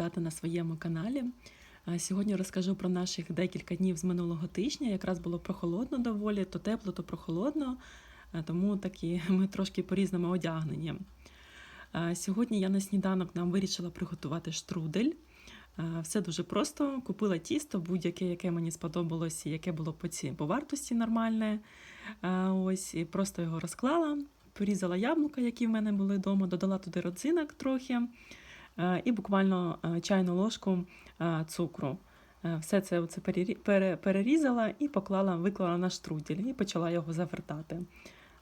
вітати на своєму каналі. Сьогодні розкажу про наших декілька днів з минулого тижня. Якраз було прохолодно доволі, то тепло, то прохолодно, тому такі ми трошки по-різному одягнені. Сьогодні я на сніданок нам вирішила приготувати штрудель. Все дуже просто. Купила тісто, будь-яке, яке мені сподобалось, яке було по, ці, по вартості нормальне. Ось, і просто його розклала. Порізала яблука, які в мене були вдома, додала туди родзинок трохи і буквально е, чайну ложку е, цукру. Е, Все це оце перерізала і поклала, виклала на штрудель і почала його завертати.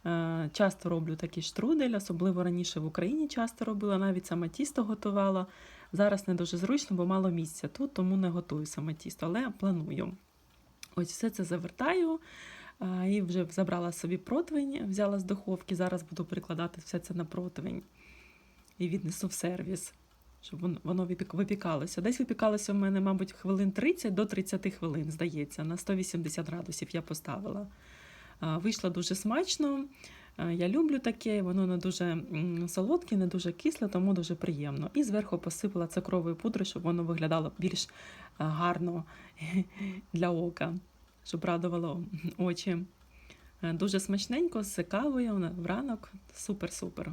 Е, Часто роблю такий штрудель, особливо раніше в Україні часто робила, навіть саме тісто готувала. Зараз не дуже зручно, бо мало місця тут, тому не готую саме тісто, але планую. Ось все це завертаю. І вже забрала собі противень, взяла з духовки. Зараз буду прикладати все це на противень і віднесу в сервіс, щоб вон- воно випікалося. Десь випікалося в мене, мабуть, хвилин 30 до 30 хвилин, здається. На 180 градусів я поставила. Вийшло дуже смачно. Я люблю таке, воно не дуже солодке, не дуже кисле, тому дуже приємно. І зверху посипала цукровою пудрою, щоб воно виглядало більш гарно для ока щоб радувало очі. Е, Дуже смачненько, з кавою вранок. Супер-супер.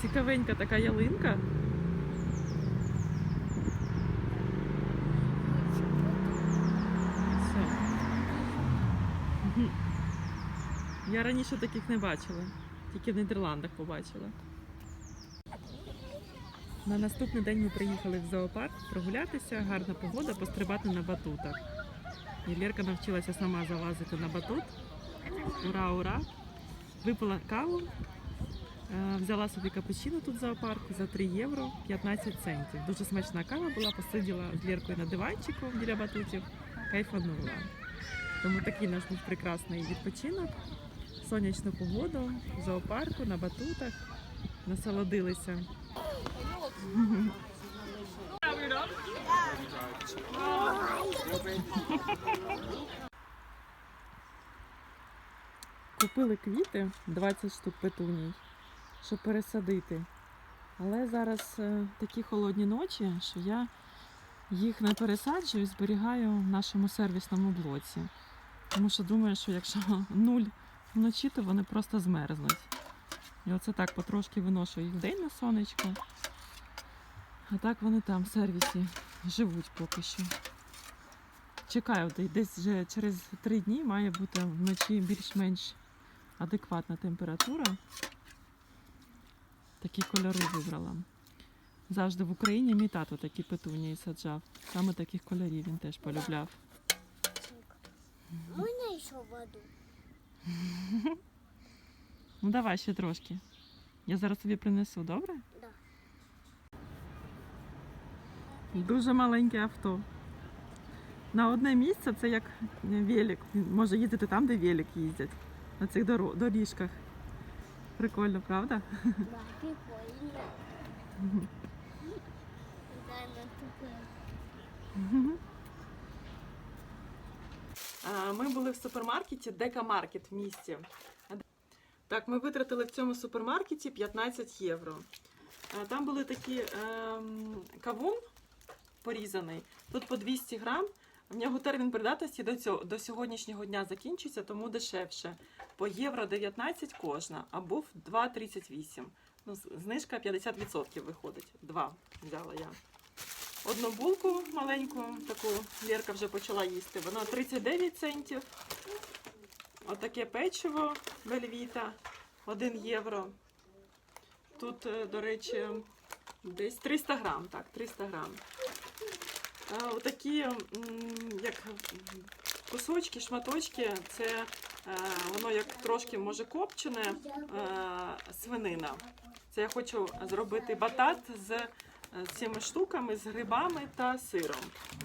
Цікавенька така ялинка. Все. Я раніше таких не бачила, тільки в Нідерландах побачила. На наступний день ми приїхали в зоопарк прогулятися, гарна погода, пострибати на батутах. І Лєрка навчилася сама залазити на батут. Ура, ура! Випила каву, взяла собі капучино тут в зоопарку за 3 євро 15 центів. Дуже смачна кава була, посиділа з Лєркою на диванчику біля батутів, кайфанула. Тому такий наш був прекрасний відпочинок. Сонячну погоду, в зоопарку, на батутах. Насолодилися. Купили квіти 20 штук петуній, щоб пересадити. Але зараз е, такі холодні ночі, що я їх не пересаджую, і зберігаю в нашому сервісному блоці. Тому що думаю, що якщо нуль вночі, то вони просто змерзнуть. І оце так потрошки виношу їх вдень на сонечко. А так вони там в сервісі живуть поки що. Чекаю, десь вже через три дні має бути вночі більш-менш адекватна температура. Такі кольори вибрала. Завжди в Україні мій тато такі петунії саджав. Саме таких кольорів він теж полюбляв. Можно еще воду? Ну давай ще трошки. Я зараз тобі принесу, добре? Да. Дуже маленьке авто. На одне місце це як велик. Може їздити там, де велик їздять. На цих доріжках. Прикольно, правда? Да, прикольно. Ми були в супермаркеті Дека Маркет в місті. Так, ми витратили в цьому супермаркеті 15 євро. Там були такі ем, кавун порізаний, тут по 200 грам. В нього термін придатності до, цього, до сьогоднішнього дня закінчується, тому дешевше. По євро 19 кожна, а був 2,38. Ну, знижка 50% виходить. Два взяла я. Одну булку маленьку, таку Лєрка вже почала їсти. Вона 39 центів. Отаке печиво Вельвіта 1 євро. Тут, е, до речі, десь 300 грам. Так, 300 грам. Отакі, як кусочки, шматочки, це е, воно як трошки може копчене е, свинина. Це я хочу зробити батат з е, цими штуками, з грибами та сиром.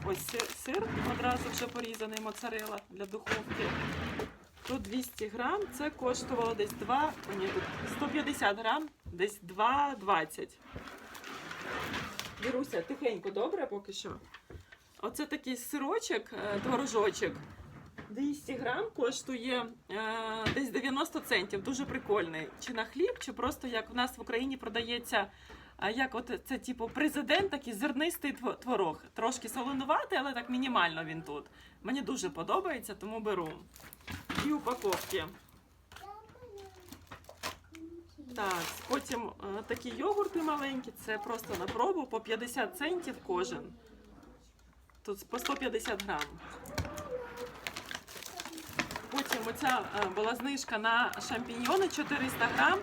Ось сир, одразу вже порізаний моцарела для духовки. Тут 200 грам, це коштувало десь 2, о, ні, 150 грам, десь 2,20. Віруся, тихенько, добре поки що. Оце такий сирочок, е, творожочок. 200 грам коштує е, десь 90 центів. Дуже прикольний. Чи на хліб, чи просто як в нас в Україні продається. е, як от це, типу, президент, такий зернистий творог. Трошки солонуватий, але так мінімально він тут. Мені дуже подобається, тому беру. Дві упаковки. Так, потім е, такі йогурти маленькі, це просто на пробу по 50 центів кожен. Тут по 150 грам. Потім оця е, була знижка на шампіньйони 400 грам,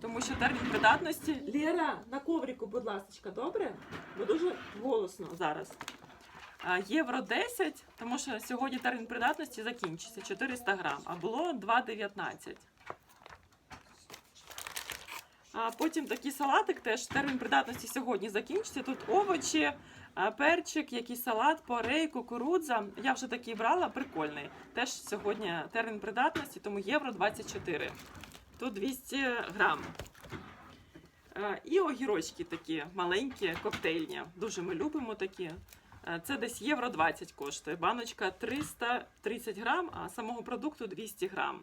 тому що термін придатності. Лєра, на коврику, будь ласка, добре? Бо дуже голосно зараз. А, Євро 10, тому що сьогодні термін придатності закінчиться 400 грам, а було 2,19. А потім такий салатик теж термін придатності сьогодні закінчиться. Тут овочі, перчик, якийсь салат, порей, кукурудза. Я вже такий брала, прикольний. Теж сьогодні термін придатності, тому євро 24. Тут 200 грам. І огірочки такі маленькі, коктейльні. Дуже ми любимо такі. Це десь євро 20 коштує. Баночка 330 грам, а самого продукту 200 грам.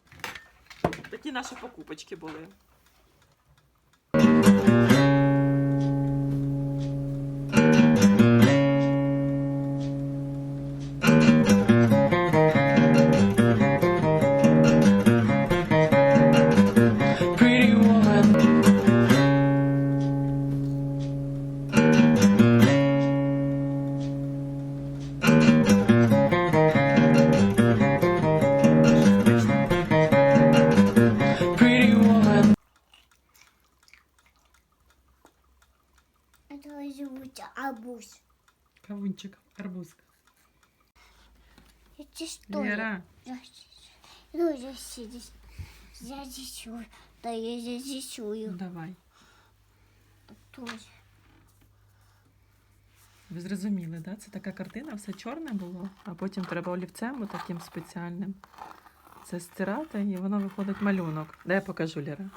Такі наші покупочки були. Арбуз. Кавунчик, арбузка. Это что? Лера, Ну, я здесь. Я здесь. Да, я здесь. давай. Тоже. Ви зрозуміли, да? Це така картина, все чорне було, а потім треба олівцем таким спеціальним. Це стирати, і воно виходить малюнок. Дай я покажу Лера.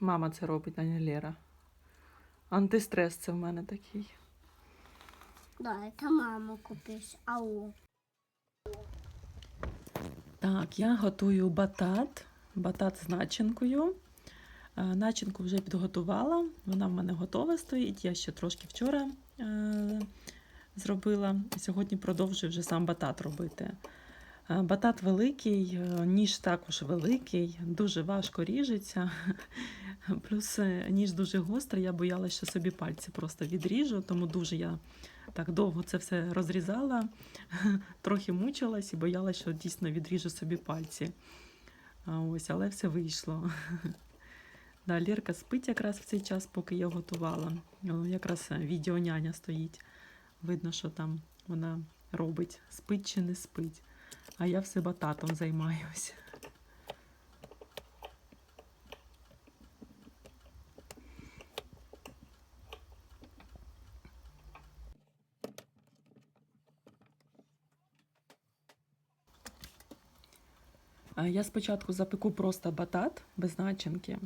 Мама це робить, а не Лера. Антистрес це в мене такий. Да, это мама купишь. Ау. Так, я готую батат. Батат з начинкою. Е, Начинку вже підготувала. Вона в мене готова стоїть. Я ще трошки вчора е, зробила. Сьогодні продовжую вже сам батат робити. Е, Батат великий, е, ніж також великий, дуже важко ріжеться. Плюс е, ніж дуже гострий, я боялася, що собі пальці просто відріжу, тому дуже я так довго це все розрізала, трохи мучилась і боялася, що дійсно відріжу собі пальці. Ось, але все вийшло. Да, Лірка спить якраз в цей час, поки я готувала. Якраз е, відеоняня стоїть. Видно, що там вона робить, спить чи не спить. А я все бататом займаюся. Я спочатку запеку просто батат без начинки.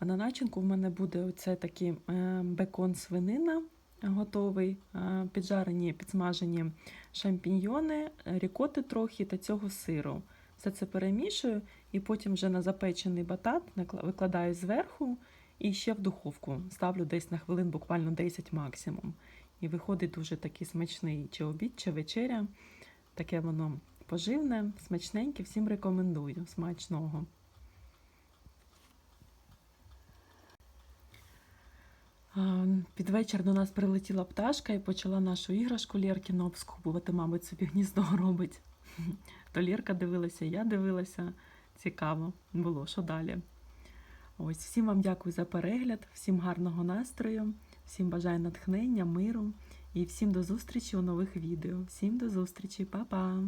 А на начинку в мене буде оце такий е, бекон свинина готовий, е, піджарені, підсмажені шампіньйони, рікоти трохи та цього сиру. Все це перемішую і потім вже на запечений батат викладаю зверху і ще в духовку. Ставлю десь на хвилин, буквально 10 максимум. І виходить дуже такий смачний чи обід, чи вечеря. Таке воно поживне, смачненьке, всім рекомендую. Смачного. Під вечір до нас прилетіла пташка і почала нашу іграшку Лєркіну обскубувати, мабуть, собі гніздо робить. То Лєрка дивилася, я дивилася. Цікаво було, що далі. Ось, всім вам дякую за перегляд, всім гарного настрою, всім бажаю натхнення, миру і всім до зустрічі у нових відео. Всім до зустрічі, па-па!